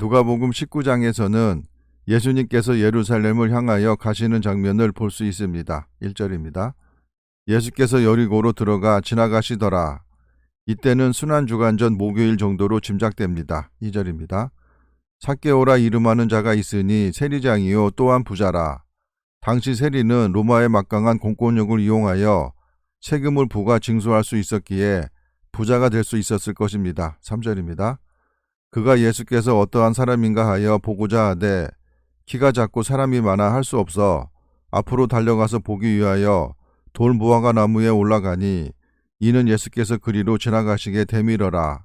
누가복음 19장에서는 예수님께서 예루살렘을 향하여 가시는 장면을 볼 수 있습니다. 1절입니다. 예수께서 여리고로 들어가 지나가시더라. 이때는 순환 주간 전 목요일 정도로 짐작됩니다. 2절입니다. 사케오라 이름하는 자가 있으니 세리장이요 또한 부자라. 당시 세리는 로마의 막강한 공권력을 이용하여 세금을 부과 징수할 수 있었기에 부자가 될 수 있었을 것입니다. 3절입니다. 그가 예수께서 어떠한 사람인가 하여 보고자 하되 키가 작고 사람이 많아 할 수 없어 앞으로 달려가서 보기 위하여 돌 무화과 나무에 올라가니 이는 예수께서 그리로 지나가시게 되밀어라.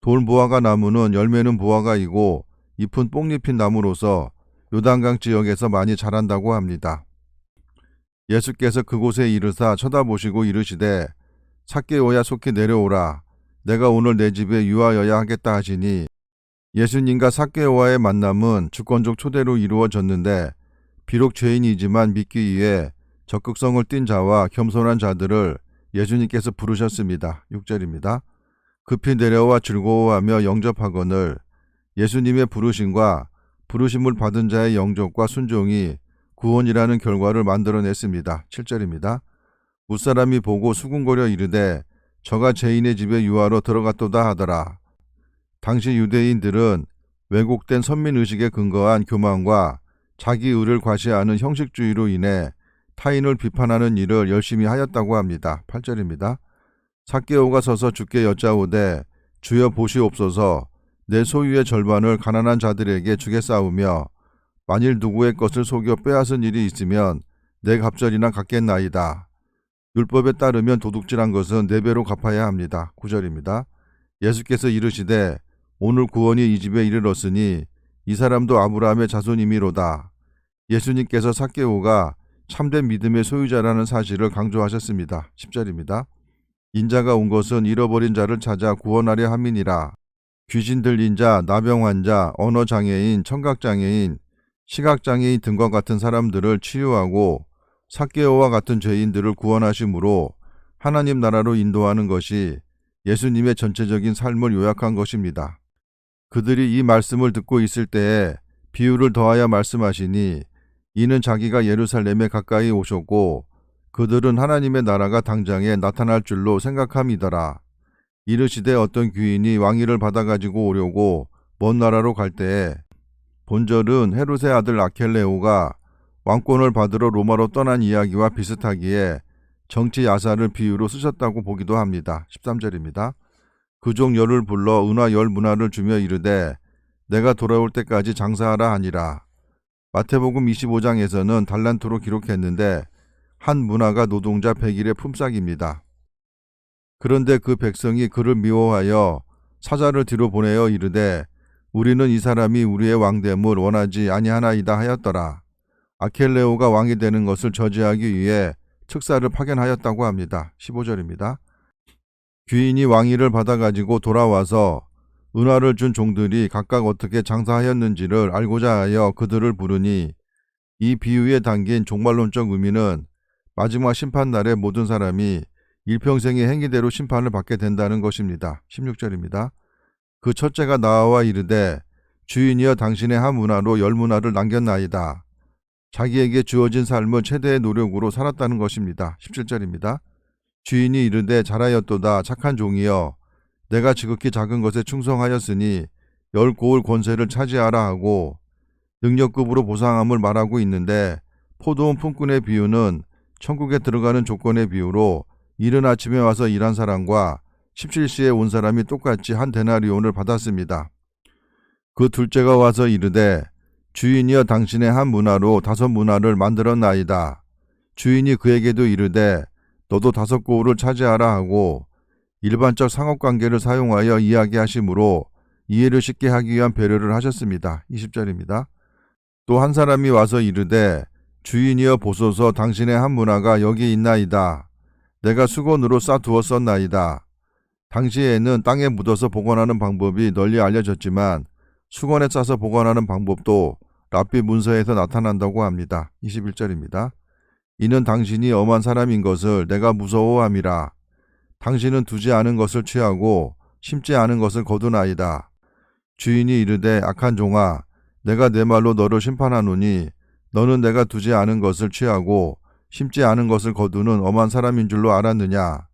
돌 무화과 나무는 열매는 무화과이고 잎은 뽕잎인 나무로서 요단강 지역에서 많이 자란다고 합니다. 예수께서 그곳에 이르사 쳐다보시고 이르시되 삭개오야 속히 내려오라. 내가 오늘 내 집에 유하여야 하겠다 하시니 예수님과 삭개오와의 만남은 주권적 초대로 이루어졌는데 비록 죄인이지만 믿기 위해 적극성을 띈 자와 겸손한 자들을 예수님께서 부르셨습니다. 6절입니다. 급히 내려와 즐거워하며 영접하거늘 예수님의 부르심과 부르심을 받은 자의 영접과 순종이 구원이라는 결과를 만들어냈습니다. 7절입니다. 무사람이 보고 수군거려 이르되 저가 죄인의 집에 유하러 들어갔도다 하더라. 당시 유대인들은 왜곡된 선민의식에 근거한 교만과 자기 의를 과시하는 형식주의로 인해 타인을 비판하는 일을 열심히 하였다고 합니다. 8절입니다. 사개오가 서서 주께 여짜오되 주여 보시옵소서 내 소유의 절반을 가난한 자들에게 주겠사오며 만일 누구의 것을 속여 빼앗은 일이 있으면 내 갑절이나 갚겠나이다. 율법에 따르면 도둑질한 것은 네 배로 갚아야 합니다. 9절입니다. 예수께서 이르시되 오늘 구원이 이 집에 이르렀으니 이 사람도 아브라함의 자손이미로다. 예수님께서 사개오가 참된 믿음의 소유자라는 사실을 강조하셨습니다. 10절입니다. 인자가 온 것은 잃어버린 자를 찾아 구원하려 함이니라. 귀신 들린 자, 나병 환자, 언어 장애인, 청각 장애인, 시각 장애인 등과 같은 사람들을 치유하고 사개오와 같은 죄인들을 구원하심으로 하나님 나라로 인도하는 것이 예수님의 전체적인 삶을 요약한 것입니다. 그들이 이 말씀을 듣고 있을 때에 비유를 더하여 말씀하시니 이는 자기가 예루살렘에 가까이 오셨고 그들은 하나님의 나라가 당장에 나타날 줄로 생각함이더라. 이르시되 어떤 귀인이 왕위를 받아가지고 오려고 먼 나라로 갈 때에 본절은 헤롯의 아들 아켈레오가 왕권을 받으러 로마로 떠난 이야기와 비슷하기에 정치 야사를 비유로 쓰셨다고 보기도 합니다. 13절입니다. 그종 열을 불러 은화 열 문화를 주며 이르되 내가 돌아올 때까지 장사하라 하니라. 마태복음 25장에서는 달란트로 기록했는데 한 문화가 노동자 100일의 품삯입니다. 그런데 그 백성이 그를 미워하여 사자를 뒤로 보내어 이르되 우리는 이 사람이 우리의 왕됨을 원하지 아니하나이다 하였더라. 아켈레오가 왕이 되는 것을 저지하기 위해 측사를 파견하였다고 합니다. 15절입니다. 귀인이 왕위를 받아가지고 돌아와서 은화를 준 종들이 각각 어떻게 장사하였는지를 알고자 하여 그들을 부르니 이 비유에 담긴 종말론적 의미는 마지막 심판날에 모든 사람이 일평생의 행위대로 심판을 받게 된다는 것입니다. 16절입니다. 그 첫째가 나와 이르되 주인이여 당신의 한 문화로 열 문화를 남겼나이다. 자기에게 주어진 삶을 최대의 노력으로 살았다는 것입니다. 17절입니다. 주인이 이르되 잘하였도다 착한 종이여 내가 지극히 작은 것에 충성하였으니 열 고을 권세를 차지하라 하고 능력급으로 보상함을 말하고 있는데 포도원 품꾼의 비유는 천국에 들어가는 조건의 비유로 이른 아침에 와서 일한 사람과 17시에 온 사람이 똑같이 한 데나리온을 받았습니다. 그 둘째가 와서 이르되 주인이여 당신의 한 문화로 다섯 문화를 만들었나이다. 주인이 그에게도 이르되 너도 다섯 고을을 차지하라 하고 일반적 상업 관계를 사용하여 이야기하시므로 이해를 쉽게 하기 위한 배려를 하셨습니다. 20절입니다. 또 한 사람이 와서 이르되 주인이여 보소서 당신의 한 문화가 여기 있나이다. 내가 수건으로 싸두었었나이다. 당시에는 땅에 묻어서 보관하는 방법이 널리 알려졌지만 수건에 싸서 보관하는 방법도 랍비 문서에서 나타난다고 합니다. 21절입니다. 이는 당신이 엄한 사람인 것을 내가 무서워함이라. 당신은 두지 않은 것을 취하고 심지 않은 것을 거두나이다. 주인이 이르되 악한 종아 내가 내 말로 너를 심판하노니 너는 내가 두지 않은 것을 취하고 심지 않은 것을 거두는 엄한 사람인 줄로 알았느냐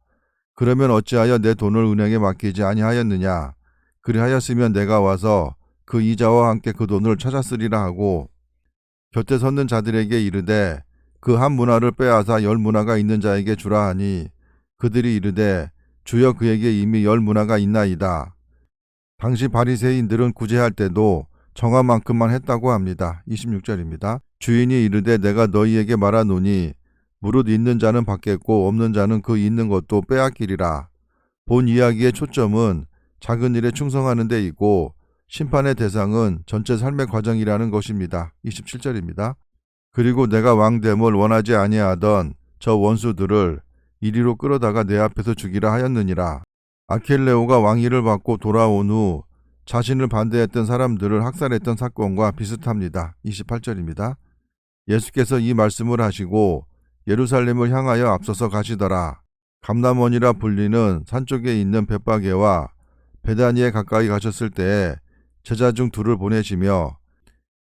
그러면 어찌하여 내 돈을 은행에 맡기지 아니하였느냐 그리하였으면 내가 와서 그 이자와 함께 그 돈을 찾았으리라 하고 곁에 섰는 자들에게 이르되 그 한 문화를 빼앗아 열 문화가 있는 자에게 주라 하니 그들이 이르되 주여 그에게 이미 열 문화가 있나이다. 당시 바리새인들은 구제할 때도 정화만큼만 했다고 합니다. 26절입니다. 주인이 이르되 내가 너희에게 말하노니 무릇 있는 자는 받겠고 없는 자는 그 있는 것도 빼앗기리라. 본 이야기의 초점은 작은 일에 충성하는 데 있고 심판의 대상은 전체 삶의 과정이라는 것입니다. 27절입니다. 그리고 내가 왕됨을 원하지 아니하던 저 원수들을 이리로 끌어다가 내 앞에서 죽이라 하였느니라. 아켈레오가 왕위를 받고 돌아온 후 자신을 반대했던 사람들을 학살했던 사건과 비슷합니다. 28절입니다. 예수께서 이 말씀을 하시고 예루살렘을 향하여 앞서서 가시더라. 감남원이라 불리는 산 쪽에 있는 벳바게와 베다니에 가까이 가셨을 때에 제자 중 둘을 보내시며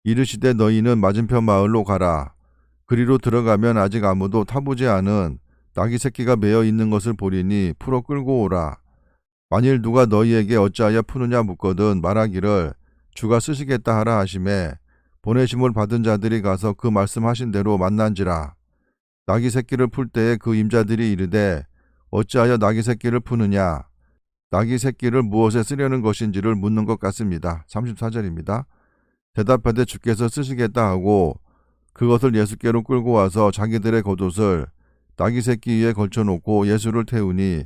이르시되 너희는 맞은편 마을로 가라. 그리로 들어가면 아직 아무도 타보지 않은 나귀 새끼가 매어 있는 것을 보리니 풀어 끌고 오라. 만일 누가 너희에게 어찌하여 푸느냐 묻거든 말하기를 주가 쓰시겠다 하라 하심에 보내심을 받은 자들이 가서 그 말씀하신 대로 만난지라. 나귀 새끼를 풀 때에 그 임자들이 이르되 어찌하여 나귀 새끼를 푸느냐. 나귀 새끼를 무엇에 쓰려는 것인지를 묻는 것 같습니다. 34절입니다. 대답하되 주께서 쓰시겠다 하고 그것을 예수께로 끌고 와서 자기들의 겉옷을 나귀 새끼 위에 걸쳐놓고 예수를 태우니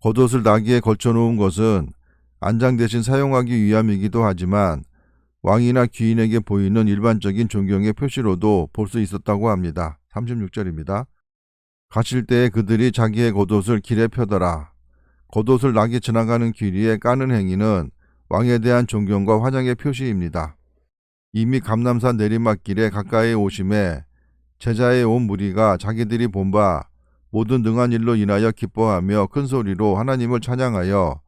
겉옷을 나귀에 걸쳐놓은 것은 안장 대신 사용하기 위함이기도 하지만 왕이나 귀인에게 보이는 일반적인 존경의 표시로도 볼 수 있었다고 합니다. 36절입니다. 가실 때에 그들이 자기의 겉옷을 길에 펴더라. 겉옷을 낙이 지나가는 길 위에 까는 행위는 왕에 대한 존경과 환영의 표시입니다. 이미 감남산 내리막길에 가까이 오심에 제자의 온 무리가 자기들이 본 바 모든 능한 일로 인하여 기뻐하며 큰 소리로 하나님을 찬양하여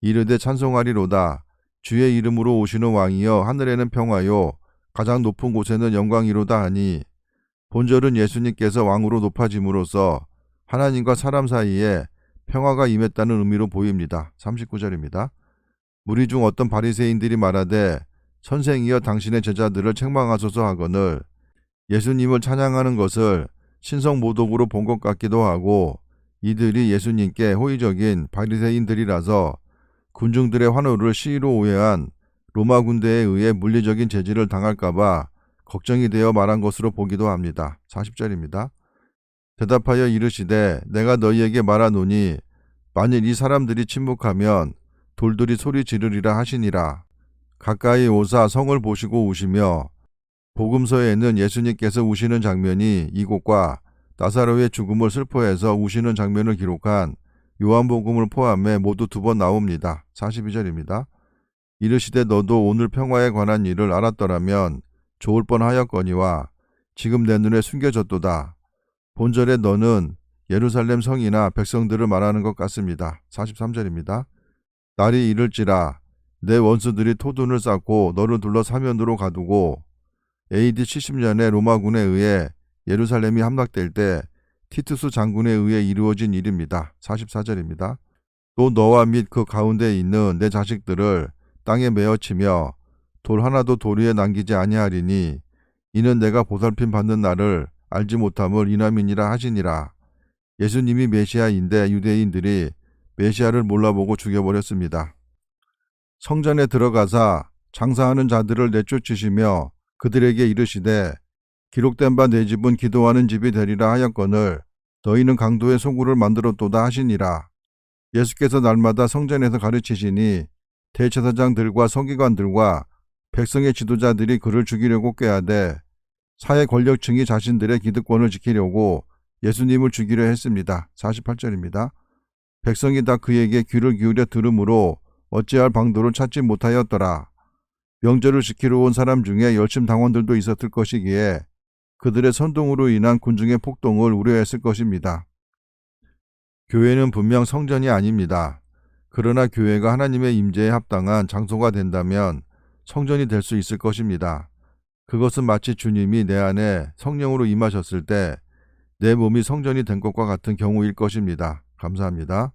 이르되 찬송하리로다. 주의 이름으로 오시는 왕이여 하늘에는 평화요 가장 높은 곳에는 영광이로다 하니 본절은 예수님께서 왕으로 높아짐으로써 하나님과 사람 사이에 평화가 임했다는 의미로 보입니다. 39절입니다. 무리 중 어떤 바리새인들이 말하되 선생이여 당신의 제자들을 책망하소서 하거늘 예수님을 찬양하는 것을 신성 모독으로 본 것 같기도 하고 이들이 예수님께 호의적인 바리새인들이라서 군중들의 환호를 시위로 오해한 로마 군대에 의해 물리적인 제지를 당할까봐 걱정이 되어 말한 것으로 보기도 합니다. 40절입니다. 대답하여 이르시되 내가 너희에게 말하노니 만일 이 사람들이 침묵하면 돌들이 소리 지르리라 하시니라. 가까이 오사 성을 보시고 우시며 복음서에는 예수님께서 우시는 장면이 이곳과 나사로의 죽음을 슬퍼해서 우시는 장면을 기록한 요한복음을 포함해 모두 두 번 나옵니다. 42절입니다. 이르시되 너도 오늘 평화에 관한 일을 알았더라면 좋을 뻔하였거니와 지금 내 눈에 숨겨졌도다. 본절에 너는 예루살렘 성이나 백성들을 말하는 것 같습니다. 43절입니다. 날이 이를지라 내 원수들이 토둔을 쌓고 너를 둘러 사면으로 가두고 AD 70년에 로마군에 의해 예루살렘이 함락될 때 티투스 장군에 의해 이루어진 일입니다. 44절입니다. 또 너와 및 그 가운데 있는 내 자식들을 땅에 메어치며 돌 하나도 돌 위에 남기지 아니하리니 이는 내가 보살핌 받는 날을 알지 못함을 이남이니라 하시니라. 예수님이 메시아인데 유대인들이 메시아를 몰라보고 죽여버렸습니다. 성전에 들어가사 장사하는 자들을 내쫓으시며 그들에게 이르시되 기록된 바 내 집은 기도하는 집이 되리라 하였거늘 너희는 강도의 소굴을 만들었도다 하시니라. 예수께서 날마다 성전에서 가르치시니 대제사장들과 서기관들과 백성의 지도자들이 그를 죽이려고 꾀하되 사회 권력층이 자신들의 기득권을 지키려고 예수님을 죽이려 했습니다. 48절입니다. 백성이 다 그에게 귀를 기울여 들으므로 어찌할 방도를 찾지 못하였더라. 명절을 지키러 온 사람 중에 열심 당원들도 있었을 것이기에 그들의 선동으로 인한 군중의 폭동을 우려했을 것입니다. 교회는 분명 성전이 아닙니다. 그러나 교회가 하나님의 임재에 합당한 장소가 된다면 성전이 될 수 있을 것입니다. 그것은 마치 주님이 내 안에 성령으로 임하셨을 때 내 몸이 성전이 된 것과 같은 경우일 것입니다. 감사합니다.